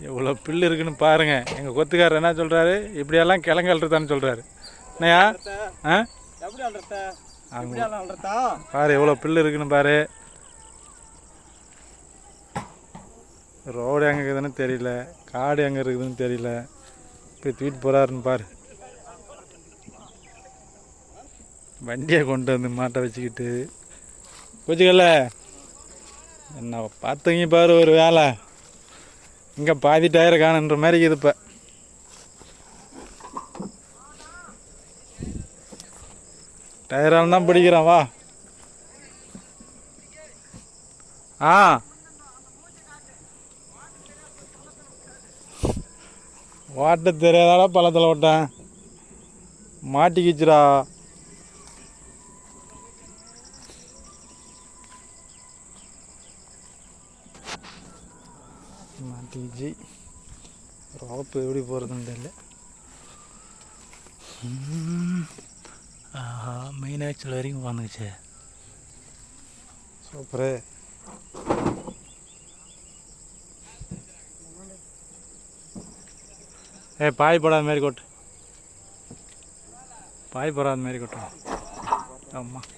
எவ்வளோ பில்லு இருக்குன்னு பாருங்க. எங்கள் கொத்துக்காரர் என்ன சொல்கிறாரு இப்படியெல்லாம் கிழங்கு அல்றதான்னு சொல்கிறாரு என்னையா? ஆ? பாரு எவ்வளோ பில்லு இருக்குன்னு பாரு. ரோடு எங்கே இருக்குதுன்னு தெரியல. காடு எங்கே இருக்குதுன்னு தெரியல. போய் தூக்கிட்டு போகிறாருன்னு பாரு. வண்டியை கொண்டு வந்து மாட்டை வச்சுக்கிட்டு. கொச்சுக்கல என்ன பார்த்தீங்க பாரு ஒரு வேலை. இங்கே பாதி டயர் காணுன்ற மாதிரி இருக்குது இப்போ. டயரால் தான் பிடிக்கிறான் வா. ஆ. ஓட்ட தெரியாதால பள்ளத்தில் ஓட்டேன் மாட்டிக்கிச்சுடா. மாட்டிக்கிச்சு ரோப்பு எப்படி போகிறதுன்னு தெரியல. ஆஹா மெயின் ஆக்சுவல் வரைக்கும் வந்துச்சு சூப்பரு ஏ பாய் போடாத மாதிரி கொட்டு. பாய் போடாத மாதிரி கொட்டு. ஆமாம்